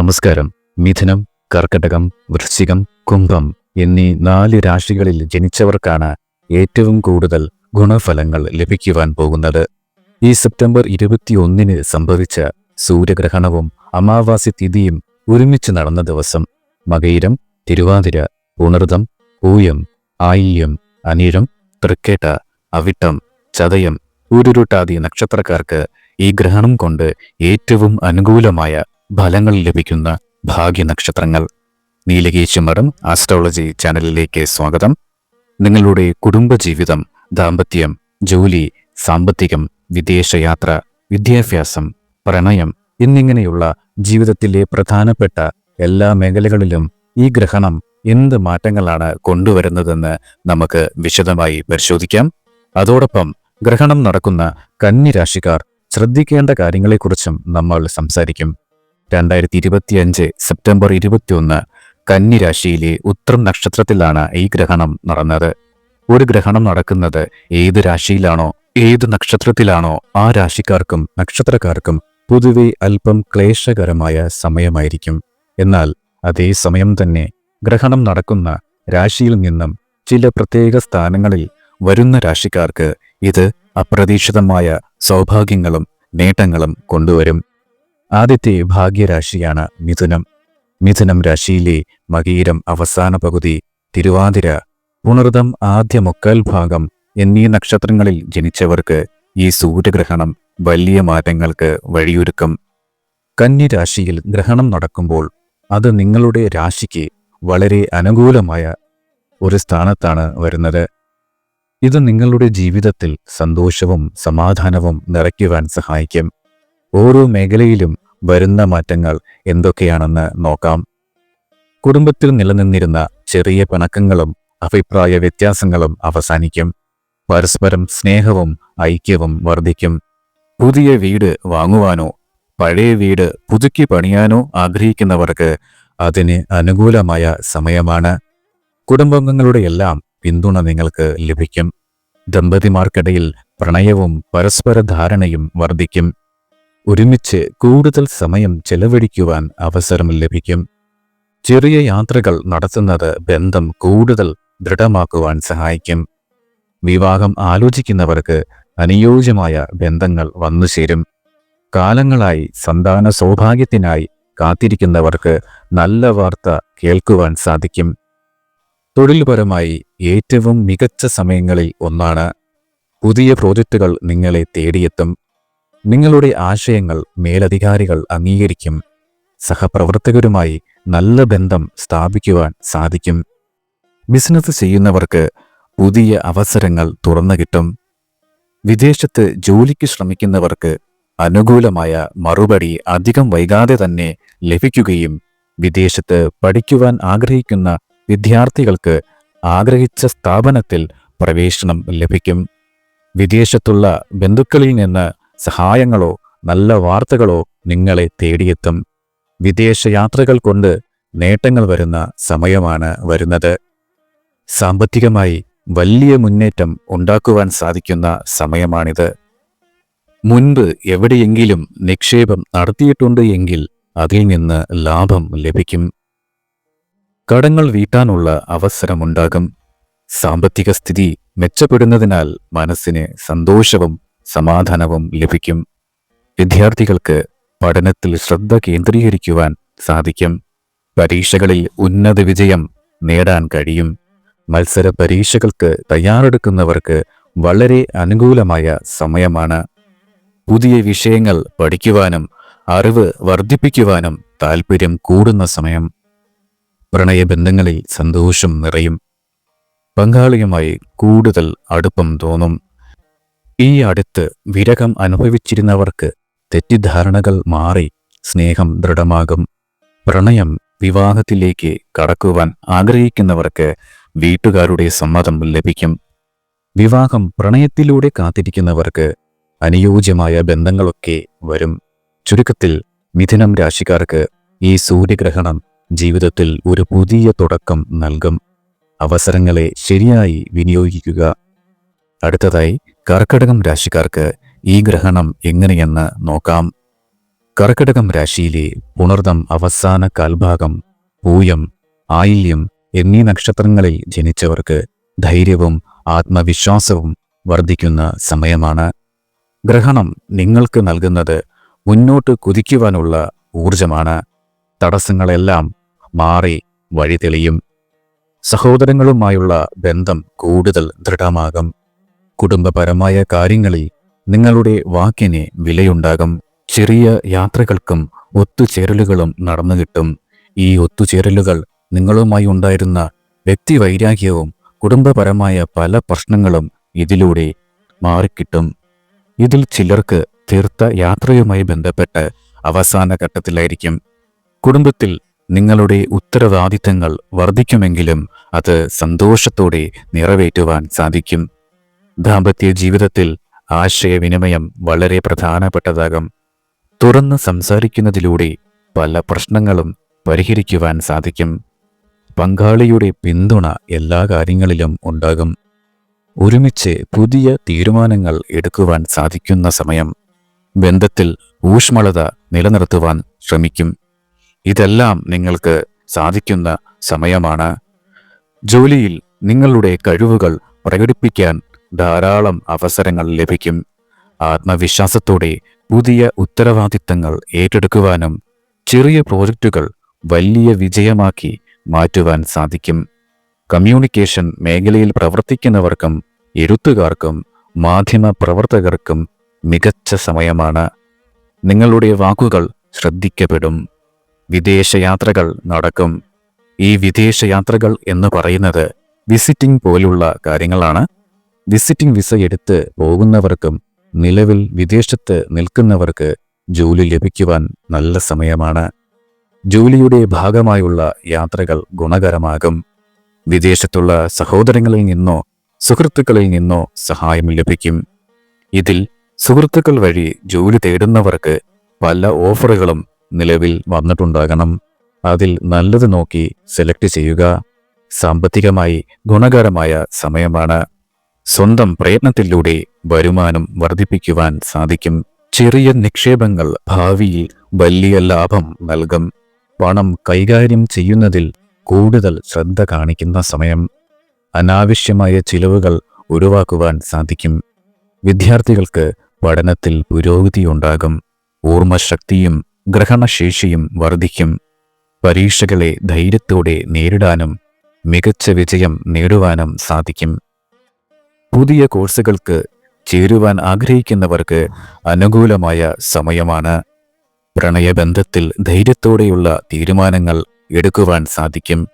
നമസ്കാരം. മിഥുനം കർക്കടകം വൃശ്ചികം കുംഭം എന്നീ നാല് രാശികളിൽ ജനിച്ചവർക്കാണ് ഏറ്റവും കൂടുതൽ ഗുണഫലങ്ങൾ ലഭിക്കുവാൻ പോകുന്നത്. ഈ സെപ്റ്റംബർ ഇരുപത്തിയൊന്നിന് സംഭവിച്ച സൂര്യഗ്രഹണവും അമാവാസി തിഥിയും ഒരുമിച്ച് നടന്ന ദിവസം മകയിരം തിരുവാതിര ഉണർദം പൂയം ആയില്യം അനിഴം തൃക്കേട്ട അവിട്ടം ചതയം ഊരുരുട്ടാദി നക്ഷത്രക്കാർക്ക് ഈ ഗ്രഹണം കൊണ്ട് ഏറ്റവും അനുകൂലമായ ഫലങ്ങൾ ലഭിക്കുന്ന ഭാഗ്യനക്ഷത്രങ്ങൾ നീലകേശുമഠം ആസ്ട്രോളജി ചാനലിലേക്ക് സ്വാഗതം. നിങ്ങളുടെ കുടുംബജീവിതം ദാമ്പത്യം ജോലി സാമ്പത്തികം വിദേശയാത്ര വിദ്യാഭ്യാസം പ്രണയം എന്നിങ്ങനെയുള്ള ജീവിതത്തിലെ പ്രധാനപ്പെട്ട എല്ലാ മേഖലകളിലും ഈ ഗ്രഹണം എന്ത് മാറ്റങ്ങളാണ് കൊണ്ടുവരുന്നതെന്ന് നമുക്ക് വിശദമായി പരിശോധിക്കാം. അതോടൊപ്പം ഗ്രഹണം നടക്കുന്ന കന്നിരാശിക്കാർ ശ്രദ്ധിക്കേണ്ട കാര്യങ്ങളെക്കുറിച്ചും നമ്മൾ സംസാരിക്കും. രണ്ടായിരത്തി ഇരുപത്തിയഞ്ച് സെപ്റ്റംബർ ഇരുപത്തിയൊന്ന് കന്നിരാശിയിലെ ഉത്രം നക്ഷത്രത്തിലാണ് ഈ ഗ്രഹണം നടന്നത്. ഒരു ഗ്രഹണം നടക്കുന്നത് ഏത് രാശിയിലാണോ ഏത് നക്ഷത്രത്തിലാണോ ആ രാശിക്കാർക്കും നക്ഷത്രക്കാർക്കും പൊതുവെ അല്പം ക്ലേശകരമായ സമയമായിരിക്കും. എന്നാൽ അതേ സമയം തന്നെ ഗ്രഹണം നടക്കുന്ന രാശിയിൽ നിന്നും ചില പ്രത്യേക സ്ഥാനങ്ങളിൽ വരുന്ന രാശിക്കാർക്ക് ഇത് അപ്രതീക്ഷിതമായ സൗഭാഗ്യങ്ങളും നേട്ടങ്ങളും കൊണ്ടുവരും. ആദ്യത്തെ ഭാഗ്യരാശിയാണ് മിഥുനം. മിഥുനം രാശിയിലെ മകീരം അവസാന പകുതി തിരുവാതിര പുണർതം ആദ്യ മുക്കാൽ ഭാഗം എന്നീ നക്ഷത്രങ്ങളിൽ ജനിച്ചവർക്ക് ഈ സൂര്യഗ്രഹണം വലിയ മാറ്റങ്ങൾക്ക് വഴിയൊരുക്കും. കന്നി രാശിയിൽ ഗ്രഹണം നടക്കുമ്പോൾ അത് നിങ്ങളുടെ രാശിക്ക് വളരെ അനുകൂലമായ ഒരു സ്ഥാനത്താണ് വരുന്നത്. ഇത് നിങ്ങളുടെ ജീവിതത്തിൽ സന്തോഷവും സമാധാനവും നിറയ്ക്കുവാൻ സഹായിക്കും. ഓരോ മേഖലയിലും വരുന്ന മാറ്റങ്ങൾ എന്തൊക്കെയാണെന്ന് നോക്കാം. കുടുംബത്തിൽ നിലനിന്നിരുന്ന ചെറിയ പിണക്കങ്ങളും അഭിപ്രായ വ്യത്യാസങ്ങളും അവസാനിക്കും. പരസ്പരം സ്നേഹവും ഐക്യവും വർദ്ധിക്കും. പുതിയ വീട് വാങ്ങുവാനോ പഴയ വീട് പുതുക്കി പണിയാനോ ആഗ്രഹിക്കുന്നവർക്ക് അതിന് അനുകൂലമായ സമയമാണ്. കുടുംബാംഗങ്ങളുടെ എല്ലാം പിന്തുണ നിങ്ങൾക്ക് ലഭിക്കും. ദമ്പതിമാർക്കിടയിൽ പ്രണയവും പരസ്പര ധാരണയും വർദ്ധിക്കും. ഒരുമിച്ച് കൂടുതൽ സമയം ചെലവഴിക്കുവാൻ അവസരം ലഭിക്കും. ചെറിയ യാത്രകൾ നടത്തുന്നത് ബന്ധം കൂടുതൽ ദൃഢമാക്കുവാൻ സഹായിക്കും. വിവാഹം ആലോചിക്കുന്നവർക്ക് അനുയോജ്യമായ ബന്ധങ്ങൾ വന്നു ചേരും. കാലങ്ങളായി സന്താന സൗഭാഗ്യത്തിനായി കാത്തിരിക്കുന്നവർക്ക് നല്ല വാർത്ത കേൾക്കുവാൻ സാധിക്കും. തൊഴിൽപരമായി ഏറ്റവും മികച്ച സമയങ്ങളിൽ ഒന്നാണ്. പുതിയ പ്രോജക്റ്റുകൾ നിങ്ങളെ തേടിയെത്തും. നിങ്ങളുടെ ആശയങ്ങൾ മേലധികാരികൾ അംഗീകരിക്കും. സഹപ്രവർത്തകരുമായി നല്ല ബന്ധം സ്ഥാപിക്കുവാൻ സാധിക്കും. ബിസിനസ് ചെയ്യുന്നവർക്ക് പുതിയ അവസരങ്ങൾ തുറന്നു കിട്ടും. വിദേശത്ത് ജോലിക്ക് ശ്രമിക്കുന്നവർക്ക് അനുകൂലമായ മറുപടി അധികം വൈകാതെ തന്നെ ലഭിക്കുകയും വിദേശത്ത് പഠിക്കുവാൻ ആഗ്രഹിക്കുന്ന വിദ്യാർത്ഥികൾക്ക് ആഗ്രഹിച്ച സ്ഥാപനത്തിൽ പ്രവേശനം ലഭിക്കും. വിദേശത്തുള്ള ബന്ധുക്കളിൽ നിന്ന് സഹായങ്ങളോ നല്ല വാർത്തകളോ നിങ്ങളെ തേടിയെത്തും. വിദേശയാത്രകൾ കൊണ്ട് നേട്ടങ്ങൾ വരുന്ന സമയമാണ് വരുന്നത്. സാമ്പത്തികമായി വലിയ മുന്നേറ്റം ഉണ്ടാക്കുവാൻ സാധിക്കുന്ന സമയമാണിത്. മുൻപ് എവിടെയെങ്കിലും നിക്ഷേപം നടത്തിയിട്ടുണ്ട് എങ്കിൽ അതിൽ നിന്ന് ലാഭം ലഭിക്കും. കടങ്ങൾ വീട്ടാനുള്ള അവസരമുണ്ടാകും. സാമ്പത്തിക സ്ഥിതി മെച്ചപ്പെടുന്നതിനാൽ മനസ്സിന് സന്തോഷവും സമാധാനവും ലഭിക്കും. വിദ്യാർത്ഥികൾക്ക് പഠനത്തിൽ ശ്രദ്ധ കേന്ദ്രീകരിക്കുവാൻ സാധിക്കും. പരീക്ഷകളിൽ ഉന്നത വിജയം നേടാൻ കഴിയും. മത്സര പരീക്ഷകൾക്ക് തയ്യാറെടുക്കുന്നവർക്ക് വളരെ അനുകൂലമായ സമയമാണ്. പുതിയ വിഷയങ്ങൾ പഠിക്കുവാനും അറിവ് വർദ്ധിപ്പിക്കുവാനും താൽപ്പര്യം കൂടുന്ന സമയം. പ്രണയബന്ധങ്ങളിൽ സന്തോഷം നിറയും. പങ്കാളിയുമായി കൂടുതൽ അടുപ്പം തോന്നും. ഈ അടുത്ത് വിരകം അനുഭവിച്ചിരുന്നവർക്ക് തെറ്റിദ്ധാരണകൾ മാറി സ്നേഹം ദൃഢമാകും. പ്രണയം വിവാഹത്തിലേക്ക് കടക്കുവാൻ ആഗ്രഹിക്കുന്നവർക്ക് വീട്ടുകാരുടെ സമ്മതം ലഭിക്കും. വിവാഹം പ്രണയത്തിലൂടെ കാത്തിരിക്കുന്നവർക്ക് അനുയോജ്യമായ ബന്ധങ്ങളൊക്കെ വരും. ചുരുക്കത്തിൽ മിഥുനം രാശിക്കാർക്ക് ഈ സൂര്യഗ്രഹണം ജീവിതത്തിൽ ഒരു പുതിയ തുടക്കം നൽകും. അവസരങ്ങളെ ശരിയായി വിനിയോഗിക്കുക. അടുത്തതായി കർക്കടകം രാശിക്കാർക്ക് ഈ ഗ്രഹണം എങ്ങനെയെന്ന് നോക്കാം. കർക്കിടകം രാശിയിലെ പുണർദം അവസാന കാൽഭാഗം പൂയം ആയില്യം എന്നീ നക്ഷത്രങ്ങളിൽ ജനിച്ചവർക്ക് ധൈര്യവും ആത്മവിശ്വാസവും വർദ്ധിക്കുന്ന സമയമാണ്. ഗ്രഹണം നിങ്ങൾക്ക് നൽകുന്നത് മുന്നോട്ട് കുതിക്കുവാനുള്ള ഊർജമാണ് തടസ്സങ്ങളെല്ലാം മാറി വഴി തെളിയും സഹോദരങ്ങളുമായുള്ള ബന്ധം കൂടുതൽ ദൃഢമാകും. കുടുംബപരമായ കാര്യങ്ങളിൽ നിങ്ങളുടെ വാക്കിന് വിലയുണ്ടാകും. ചെറിയ യാത്രകൾക്കും ഒത്തുചേരലുകളും നടന്നു കിട്ടും. ഈ ഒത്തുചേരലുകൾ നിങ്ങളുമായി ഉണ്ടായിരുന്ന വ്യക്തിവൈരാഗ്യവും കുടുംബപരമായ പല പ്രശ്നങ്ങളും ഇതിലൂടെ മാറിക്കിട്ടും. ഇതിൽ ചിലർക്ക് തീർത്ത യാത്രയുമായി ബന്ധപ്പെട്ട് അവസാന ഘട്ടത്തിലായിരിക്കും. കുടുംബത്തിൽ നിങ്ങളുടെ ഉത്തരവാദിത്തങ്ങൾ വർദ്ധിക്കുമെങ്കിലും അത് സന്തോഷത്തോടെ നിറവേറ്റുവാൻ സാധിക്കും. ദാമ്പത്യ ജീവിതത്തിൽ ആശയവിനിമയം വളരെ പ്രധാനപ്പെട്ടതാകും. തുറന്ന് സംസാരിക്കുന്നതിലൂടെ പല പ്രശ്നങ്ങളും പരിഹരിക്കുവാൻ സാധിക്കും. പങ്കാളിയുടെ പിന്തുണ എല്ലാ കാര്യങ്ങളിലും ഉണ്ടാകും. ഒരുമിച്ച് പുതിയ തീരുമാനങ്ങൾ എടുക്കുവാൻ സാധിക്കുന്ന സമയം ബന്ധത്തിൽ ഊഷ്മളത നിലനിർത്തുവാൻ ശ്രമിക്കും. ഇതെല്ലാം നിങ്ങൾക്ക് സാധിക്കുന്ന സമയമാണ്. ജോലിയിൽ നിങ്ങളുടെ കഴിവുകൾ പ്രകടിപ്പിക്കാൻ ധാരാളം അവസരങ്ങൾ ലഭിക്കും. ആത്മവിശ്വാസത്തോടെ പുതിയ ഉത്തരവാദിത്തങ്ങൾ ഏറ്റെടുക്കുവാനും ചെറിയ പ്രോജക്റ്റുകൾ വലിയ വിജയമാക്കി മാറ്റുവാൻ സാധിക്കും. കമ്മ്യൂണിക്കേഷൻ മേഖലയിൽ പ്രവർത്തിക്കുന്നവർക്കും എഴുത്തുകാർക്കും മാധ്യമ പ്രവർത്തകർക്കും മികച്ച സമയമാണ്. നിങ്ങളുടെ വാക്കുകൾ ശ്രദ്ധിക്കപ്പെടും. വിദേശയാത്രകൾ നടക്കും. ഈ വിദേശയാത്രകൾ എന്ന് പറയുന്നത് വിസിറ്റിംഗ് പോലുള്ള കാര്യങ്ങളാണ്. വിസിറ്റിംഗ് വിസ എടുത്ത് പോകുന്നവർക്കും നിലവിൽ വിദേശത്ത് നിൽക്കുന്നവർക്ക് ജോലി ലഭിക്കുവാൻ നല്ല സമയമാണ്. ജോലിയുടെ ഭാഗമായുള്ള യാത്രകൾ ഗുണകരമാകും. വിദേശത്തുള്ള സഹോദരങ്ങളിൽ നിന്നോ സുഹൃത്തുക്കളിൽ നിന്നോ സഹായം ലഭിക്കും. ഇതിൽ സുഹൃത്തുക്കൾ വഴി ജോലി തേടുന്നവർക്ക് പല ഓഫറുകളും നിലവിൽ വന്നിട്ടുണ്ടാകണം. അതിൽ നല്ലത് നോക്കി സെലക്ട് ചെയ്യുക. സാമ്പത്തികമായി ഗുണകരമായ സമയമാണ്. സ്വന്തം പ്രയത്നത്തിലൂടെ വരുമാനം വർദ്ധിപ്പിക്കുവാൻ സാധിക്കും. ചെറിയ നിക്ഷേപങ്ങൾ ഭാവിയിൽ വലിയ ലാഭം നൽകും. പണം കൈകാര്യം ചെയ്യുന്നതിൽ കൂടുതൽ ശ്രദ്ധ കാണിക്കുന്ന സമയം. അനാവശ്യമായ ചിലവുകൾ ഒഴിവാക്കുവാൻ സാധിക്കും. വിദ്യാർത്ഥികൾക്ക് പഠനത്തിൽ പുരോഗതിയുണ്ടാകും ഓർമ്മശക്തിയും ഗ്രഹണശേഷിയും വർദ്ധിക്കും. പരീക്ഷകളെ ധൈര്യത്തോടെ നേരിടാനും മികച്ച വിജയം നേടുവാനും സാധിക്കും. പുതിയ കോഴ്സുകൾക്ക് ചേരുവാൻ ആഗ്രഹിക്കുന്നവർക്ക് അനുകൂലമായ സമയമാണ്. പ്രണയബന്ധത്തിൽ ധൈര്യത്തോടെയുള്ള തീരുമാനങ്ങൾ എടുക്കുവാൻ സാധിക്കും.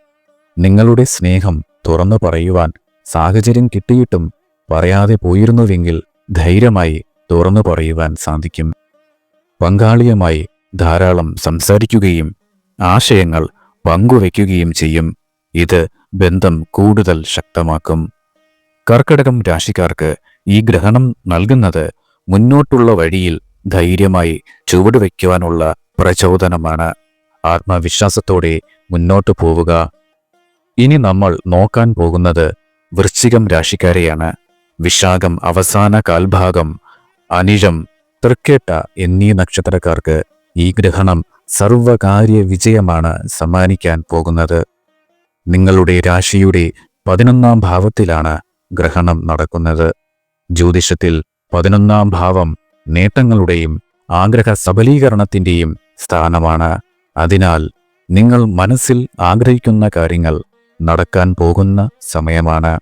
നിങ്ങളുടെ സ്നേഹം തുറന്നു പറയുവാൻ സാഹചര്യം കിട്ടിയിട്ടും പറയാതെ പോയിരുന്നുവെങ്കിൽ ധൈര്യമായി തുറന്നു പറയുവാൻ സാധിക്കും. പങ്കാളിയുമായി ധാരാളം സംസാരിക്കുകയും ആശയങ്ങൾ പങ്കുവയ്ക്കുകയും ചെയ്യും. ഇത് ബന്ധം കൂടുതൽ ശക്തമാക്കും. കർക്കിടകം രാശിക്കാർക്ക് ഈ ഗ്രഹണം നൽകുന്നത് മുന്നോട്ടുള്ള വഴിയിൽ ധൈര്യമായി ചുവടുവയ്ക്കുവാനുള്ള പ്രചോദനമാണ്. ആത്മവിശ്വാസത്തോടെ മുന്നോട്ടു പോവുക. ഇനി നമ്മൾ നോക്കാൻ പോകുന്നത് വൃശ്ചികം രാശിക്കാരെയാണ്. വിശാഖം അവസാന കാൽഭാഗം അനിഴം തൃക്കേട്ട എന്നീ നക്ഷത്രക്കാർക്ക് ഈ ഗ്രഹണം സർവകാര്യ വിജയമാണ് സമ്മാനിക്കാൻ പോകുന്നത്. നിങ്ങളുടെ രാശിയുടെ പതിനൊന്നാം ഭാവത്തിലാണ് ഗ്രഹണം നടക്കുന്നത്. ജ്യോതിഷത്തിൽ പതിനൊന്നാം ഭാവം നേട്ടങ്ങളുടെയും ആഗ്രഹ സബലീകരണത്തിന്റെയും സ്ഥാനമാണ്. അതിനാൽ നിങ്ങൾ മനസ്സിൽ ആഗ്രഹിക്കുന്ന കാര്യങ്ങൾ നടക്കാൻ പോകുന്ന സമയമാണ്.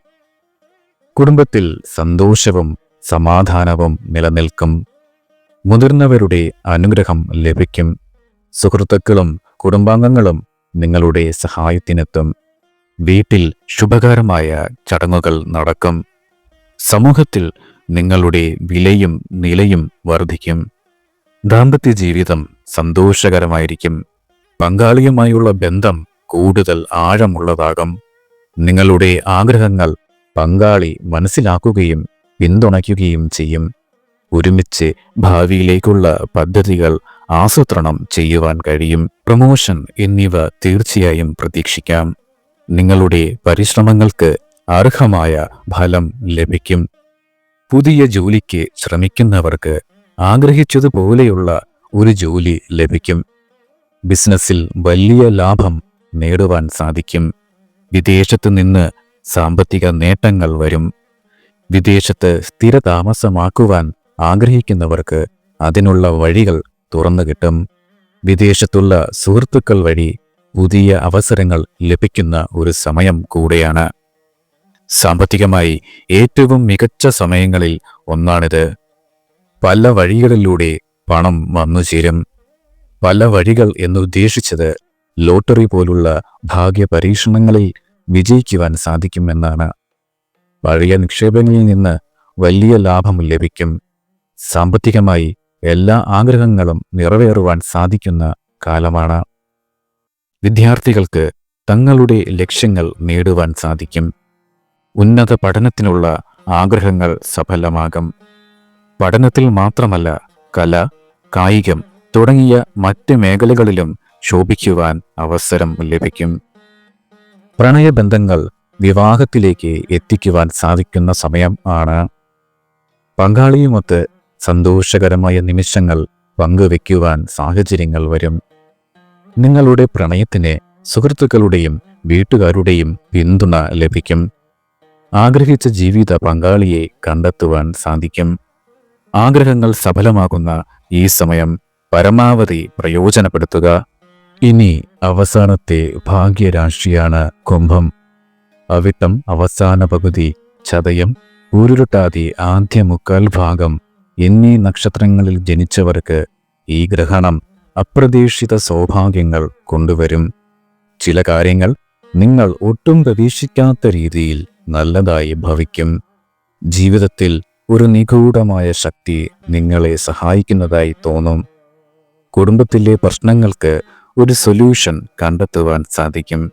കുടുംബത്തിൽ സന്തോഷവും സമാധാനവും നിലനിൽക്കും. മുതിർന്നവരുടെ അനുഗ്രഹം ലഭിക്കും. സുഹൃത്തുക്കളും കുടുംബാംഗങ്ങളും നിങ്ങളുടെ സഹായത്തിനെത്തും. വീട്ടിൽ ശുഭകരമായ ചടങ്ങുകൾ നടക്കും. സമൂഹത്തിൽ നിങ്ങളുടെ വിലയും നിലയും വർദ്ധിക്കും ദാമ്പത്യ ജീവിതം സന്തോഷകരമായിരിക്കും. പങ്കാളിയുമായുള്ള ബന്ധം കൂടുതൽ ആഴമുള്ളതാകും. നിങ്ങളുടെ ആഗ്രഹങ്ങൾ പങ്കാളി മനസ്സിലാക്കുകയും പിന്തുണയ്ക്കുകയും ചെയ്യും. ഒരുമിച്ച് ഭാവിയിലേക്കുള്ള പദ്ധതികൾ ആസൂത്രണം ചെയ്യുവാൻ കഴിയും. പ്രമോഷൻ എന്നിവ തീർച്ചയായും പ്രതീക്ഷിക്കാം. നിങ്ങളുടെ പരിശ്രമങ്ങൾക്ക് അർഹമായ ഫലം ലഭിക്കും. പുതിയ ജോലിക്ക് ശ്രമിക്കുന്നവർക്ക് ആഗ്രഹിച്ചതുപോലെയുള്ള ഒരു ജോലി ലഭിക്കും. ബിസിനസ്സിൽ വലിയ ലാഭം നേടുവാൻ സാധിക്കും. വിദേശത്തു നിന്ന് സാമ്പത്തിക നേട്ടങ്ങൾ വരും. വിദേശത്ത് സ്ഥിരതാമസമാക്കുവാൻ ആഗ്രഹിക്കുന്നവർക്ക് അതിനുള്ള വഴികൾ തുറന്നു കിട്ടും വിദേശത്തുള്ള സുഹൃത്തുക്കൾ വഴി പുതിയ അവസരങ്ങൾ ലഭിക്കുന്ന ഒരു സമയം കൂടെയാണ്. സാമ്പത്തികമായി ഏറ്റവും മികച്ച സമയങ്ങളിൽ ഒന്നാണിത്. പല വഴികളിലൂടെ പണം വന്നു ചേരും. പല വഴികൾ എന്നുദ്ദേശിച്ചത് ലോട്ടറി പോലുള്ള ഭാഗ്യ പരീക്ഷണങ്ങളിൽ വിജയിക്കുവാൻ സാധിക്കുമെന്നാണ്. പഴയ നിക്ഷേപങ്ങളിൽ നിന്ന് വലിയ ലാഭം ലഭിക്കും. സാമ്പത്തികമായി എല്ലാ ആഗ്രഹങ്ങളും നിറവേറുവാൻ സാധിക്കുന്ന കാലമാണ്. വിദ്യാർത്ഥികൾക്ക് തങ്ങളുടെ ലക്ഷ്യങ്ങൾ നേടുവാൻ സാധിക്കും. ഉന്നത പഠനത്തിനുള്ള ആഗ്രഹങ്ങൾ സഫലമാകും. പഠനത്തിൽ മാത്രമല്ല കല കായികം തുടങ്ങിയ മറ്റ് മേഖലകളിലും ശോഭിക്കുവാൻ അവസരം ലഭിക്കും. പ്രണയബന്ധങ്ങൾ വിവാഹത്തിലേക്ക് എത്തിക്കുവാൻ സാധിക്കുന്ന സമയം ആണ്. പങ്കാളിയുമൊത്ത് സന്തോഷകരമായ നിമിഷങ്ങൾ പങ്കുവെക്കുവാൻ സാഹചര്യങ്ങൾ വരും. നിങ്ങളുടെ പ്രണയത്തിന് സുഹൃത്തുക്കളുടെയും വീട്ടുകാരുടെയും പിന്തുണ ലഭിക്കും. ആഗ്രഹിച്ച ജീവിത പങ്കാളിയെ കണ്ടെത്തുവാൻ സാധിക്കും. ആഗ്രഹങ്ങൾ സഫലമാകുന്ന ഈ സമയം പരമാവധി പ്രയോജനപ്പെടുത്തുക. ഇനി അവസാനത്തെ ഭാഗ്യരാശിയാണ് കുംഭം. അവിട്ടം അവസാന പകുതി ചതയം ഊരുരുട്ടാതി ആദ്യ മുക്കാൽ ഭാഗം എന്നീ നക്ഷത്രങ്ങളിൽ ജനിച്ചവർക്ക് ഈ ഗ്രഹണം അപ്രതീക്ഷിത സൗഭാഗ്യങ്ങൾ കൊണ്ടുവരും. ചില കാര്യങ്ങൾ നിങ്ങൾ ഒട്ടും പ്രതീക്ഷിക്കാത്ത രീതിയിൽ നല്ലതായി ഭവിക്കും. ജീവിതത്തിൽ ഒരു നിഗൂഢമായ ശക്തി നിങ്ങളെ സഹായിക്കുന്നതായി തോന്നും. കുടുംബത്തിലെ പ്രശ്നങ്ങൾക്ക് ഒരു സൊല്യൂഷൻ കണ്ടെത്തുവാൻ സാധിക്കും.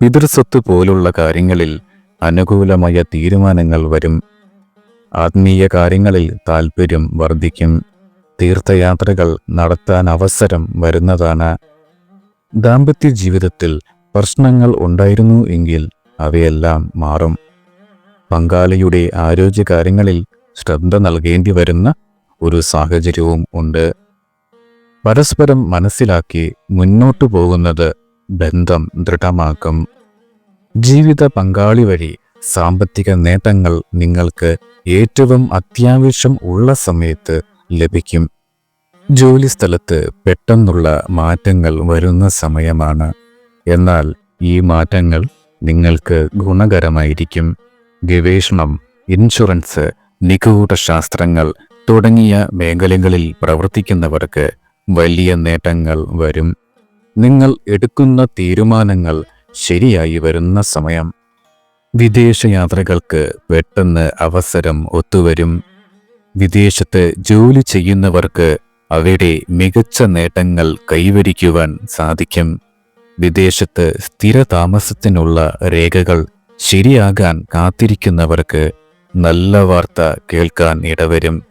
പിതൃസ്വത്ത് പോലുള്ള കാര്യങ്ങളിൽ അനുകൂലമായ തീരുമാനങ്ങൾ വരും. ആത്മീയ കാര്യങ്ങളിൽ താൽപ്പര്യം വർദ്ധിക്കും. തീർത്ഥയാത്രകൾ നടത്താൻ അവസരം വരുന്നതാണ്. ദാമ്പത്യ ജീവിതത്തിൽ പ്രശ്നങ്ങൾ ഉണ്ടായിരുന്നു എങ്കിൽ അവയെല്ലാം മാറും. പങ്കാളിയുടെ ആരോഗ്യകാര്യങ്ങളിൽ ശ്രദ്ധ നൽകേണ്ടി വരുന്ന ഒരു സാഹചര്യവും ഉണ്ട്. പരസ്പരം മനസ്സിലാക്കി മുന്നോട്ടു പോകുന്നത് ബന്ധം ദൃഢമാക്കും. ജീവിത പങ്കാളി വഴി സാമ്പത്തിക നേട്ടങ്ങൾ നിങ്ങൾക്ക് ഏറ്റവും അത്യാവശ്യം ഉള്ള സമയത്ത് ലഭിക്കും. ജോലിസ്ഥലത്ത് പെട്ടെന്നുള്ള മാറ്റങ്ങൾ വരുന്ന സമയമാണ്. എന്നാൽ ഈ മാറ്റങ്ങൾ നിങ്ങൾക്ക് ഗുണകരമായിരിക്കും. ഗവേഷണം ഇൻഷുറൻസ് നിഗൂഢ ശാസ്ത്രങ്ങൾ തുടങ്ങിയ മേഖലകളിൽ പ്രവർത്തിക്കുന്നവർക്ക് വലിയ നേട്ടങ്ങൾ വരും. നിങ്ങൾ എടുക്കുന്ന തീരുമാനങ്ങൾ ശരിയായി വരുന്ന സമയം. വിദേശയാത്രകൾക്ക് പെട്ടെന്ന് അവസരം ഒത്തുവരും. വിദേശത്ത് ജോലി ചെയ്യുന്നവർക്ക് അവിടെ മികച്ച നേട്ടങ്ങൾ കൈവരിക്കുവാൻ സാധിക്കും. വിദേശത്ത് സ്ഥിരതാമസത്തിനുള്ള രേഖകൾ ശരിയാകാൻ കാത്തിരിക്കുന്നവർക്ക് നല്ല വാർത്ത കേൾക്കാൻ ഇടവരും.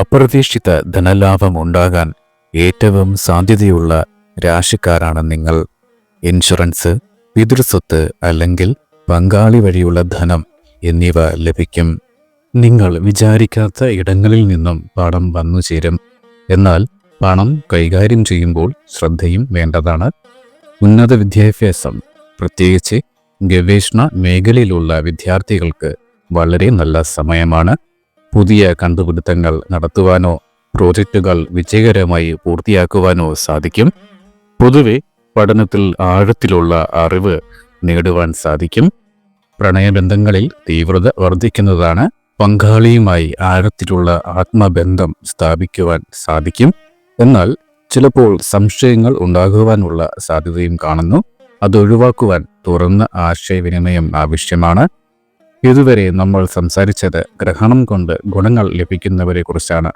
അപ്രതീക്ഷിത ധനലാഭം ഉണ്ടാകാൻ ഏറ്റവും സാധ്യതയുള്ള രാശിക്കാരാണ് നിങ്ങൾ. ഇൻഷുറൻസ് പിതൃസ്വത്ത് അല്ലെങ്കിൽ പങ്കാളി വഴിയുള്ള ധനം എന്നിവ ലഭിക്കും. നിങ്ങൾ വിചാരിക്കാത്ത ഇടങ്ങളിൽ നിന്നും പണം വന്നു ചേരും. എന്നാൽ പണം കൈകാര്യം ചെയ്യുമ്പോൾ ശ്രദ്ധയും വേണ്ടതാണ്. ഉന്നത വിദ്യാഭ്യാസം പ്രത്യേകിച്ച് ഗവേഷണ മേഖലയിലുള്ള വിദ്യാർത്ഥികൾക്ക് വളരെ നല്ല സമയമാണ്. പുതിയ കണ്ടുപിടുത്തങ്ങൾ നടത്തുവാനോ പ്രോജക്റ്റുകൾ വിജയകരമായി പൂർത്തിയാക്കുവാനോ സാധിക്കും. പൊതുവെ പഠനത്തിൽ ആഴത്തിലുള്ള അറിവ് നേടുവാൻ സാധിക്കും. പ്രണയബന്ധങ്ങളിൽ തീവ്രത വർദ്ധിക്കുന്നതാണ്. പങ്കാളിയുമായി ആഴത്തിലുള്ള ആത്മബന്ധം സ്ഥാപിക്കുവാൻ സാധിക്കും. എന്നാൽ ചിലപ്പോൾ സംശയങ്ങൾ ഉണ്ടാകുവാനുള്ള സാധ്യതയും കാണുന്നു. അതൊഴിവാക്കുവാൻ തുറന്ന ആശയവിനിമയം ആവശ്യമാണ്. ഇതുവരെ നമ്മൾ സംസാരിച്ചത് ഗ്രഹണം കൊണ്ട് ഗുണങ്ങൾ ലഭിക്കുന്നവരെ കുറിച്ചാണ്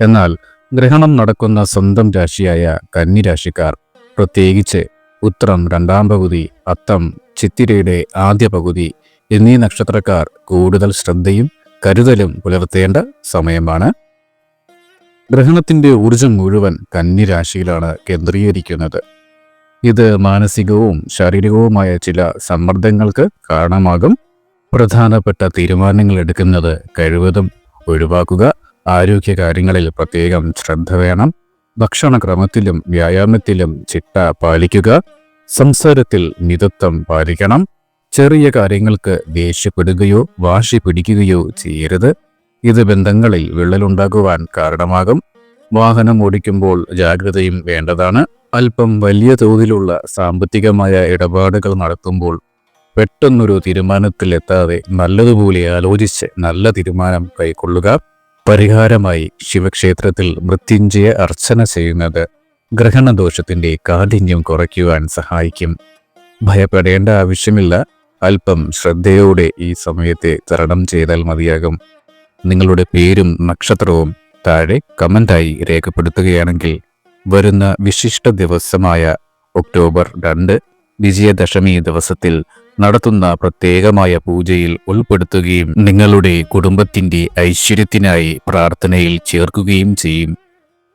എന്നാൽ ഗ്രഹണം നടക്കുന്ന സ്വന്തം രാശിയായ കന്നിരാശിക്കാർ പ്രത്യേകിച്ച് ഉത്രം രണ്ടാം പകുതി അത്തം ചിത്തിരയുടെ ആദ്യ പകുതി എന്നീ നക്ഷത്രക്കാർ കൂടുതൽ ശ്രദ്ധയും കരുതലും പുലർത്തേണ്ട സമയമാണ്. ഗ്രഹണത്തിന്റെ ഊർജം മുഴുവൻ കന്നിരാശിയിലാണ് കേന്ദ്രീകരിക്കുന്നത്. ഇത് മാനസികവും ശാരീരികവുമായ ചില സമ്മർദ്ദങ്ങൾക്ക് കാരണമാകും. പ്രധാനപ്പെട്ട തീരുമാനങ്ങൾ എടുക്കുന്നത് കഴിവതും ഒഴിവാക്കുക ആരോഗ്യകാര്യങ്ങളിൽ പ്രത്യേകം ശ്രദ്ധ വേണം ഭക്ഷണക്രമത്തിലും വ്യായാമത്തിലും ചിട്ട പാലിക്കുക സംസാരത്തിൽ മിതത്വം പാലിക്കണം ചെറിയ കാര്യങ്ങൾക്ക് ദേഷ്യപ്പെടുകയോ വാശി പിടിക്കുകയോ ചെയ്യരുത്. ഇത് ബന്ധങ്ങളിൽ വിള്ളലുണ്ടാകുവാൻ കാരണമാകും. വാഹനം ഓടിക്കുമ്പോൾ ജാഗ്രതയും വേണ്ടതാണ്. അല്പം വലിയ തോതിലുള്ള സാമ്പത്തികമായ ഇടപാടുകൾ നടത്തുമ്പോൾ പെട്ടെന്നൊരു തീരുമാനത്തിലെത്താതെ നല്ലതുപോലെ ആലോചിച്ച് നല്ല തീരുമാനം കൈക്കൊള്ളുക. പരിഹാരമായി ശിവക്ഷേത്രത്തിൽ മൃത്യുഞ്ജയ അർച്ചന ചെയ്യുന്നത് ഗ്രഹണദോഷത്തിന്റെ കാഠിന്യം കുറയ്ക്കുവാൻ സഹായിക്കും. ഭയപ്പെടേണ്ട ആവശ്യമില്ല. അല്പം ശ്രദ്ധയോടെ ഈ സമയത്തെ തരണം ചെയ്താൽ മതിയാകും. നിങ്ങളുടെ പേരും നക്ഷത്രവും താഴെ കമന്റായി രേഖപ്പെടുത്തുകയാണെങ്കിൽ വരുന്ന വിശിഷ്ട ദിവസമായ ഒക്ടോബർ രണ്ട് വിജയദശമി ദിവസത്തിൽ നടത്തുന്ന പ്രത്യേകമായ പൂജയിൽ ഉൾപ്പെടുത്തുകയും നിങ്ങളുടെ കുടുംബത്തിന്റെ ഐശ്വര്യത്തിനായി പ്രാർത്ഥനയിൽ ചേർക്കുകയും ചെയ്യും.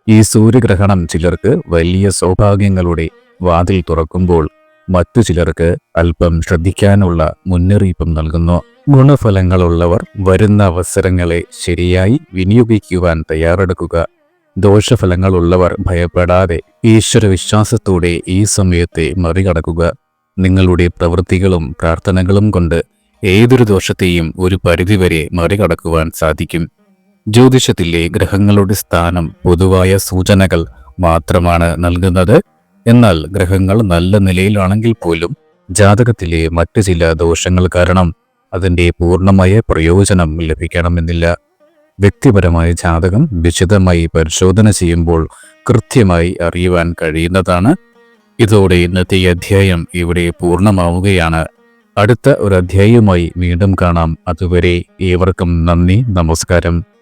ഈ സൂര്യഗ്രഹണം ചിലർക്ക് വലിയ സൗഭാഗ്യങ്ങളുടെ വാതിൽ തുറക്കുമ്പോൾ മറ്റു ചിലർക്ക് അല്പം ശ്രദ്ധിക്കാനുള്ള മുന്നറിയിപ്പും നൽകുന്നു. ഗുണഫലങ്ങളുള്ളവർ വരുന്ന അവസരങ്ങളെ ശരിയായി വിനിയോഗിക്കുവാൻ തയ്യാറെടുക്കുക. ദോഷഫലങ്ങളുള്ളവർ ഭയപ്പെടാതെ ഈശ്വരവിശ്വാസത്തോടെ ഈ സമയത്തെ മറികടക്കുക. നിങ്ങളുടെ പ്രവൃത്തികളും പ്രാർത്ഥനകളും കൊണ്ട് ഏതൊരു ദോഷത്തെയും ഒരു പരിധിവരെ മറികടക്കുവാൻ സാധിക്കും. ജ്യോതിഷത്തിലെ ഗ്രഹങ്ങളുടെ സ്ഥാനം പൊതുവായ സൂചനകൾ മാത്രമാണ് നൽകുന്നത്. എന്നാൽ ഗ്രഹങ്ങൾ നല്ല നിലയിലാണെങ്കിൽ പോലും ജാതകത്തിലെ മറ്റു ചില ദോഷങ്ങൾ കാരണം അതിന്റെ പൂർണമായ പ്രയോജനം ലഭിക്കണമെന്നില്ല. വ്യക്തിപരമായ ജാതകം വിശദമായി പരിശോധന ചെയ്യുമ്പോൾ കൃത്യമായി അറിയുവാൻ കഴിയുന്നതാണ്. ഇതോടെ ഇന്നത്തെ അധ്യായം ഇവിടെ പൂർണമാവുകയാണ്. അടുത്ത ഒരു അധ്യായവുമായി വീണ്ടും കാണാം. അതുവരെ ഏവർക്കും നന്ദി നമസ്കാരം.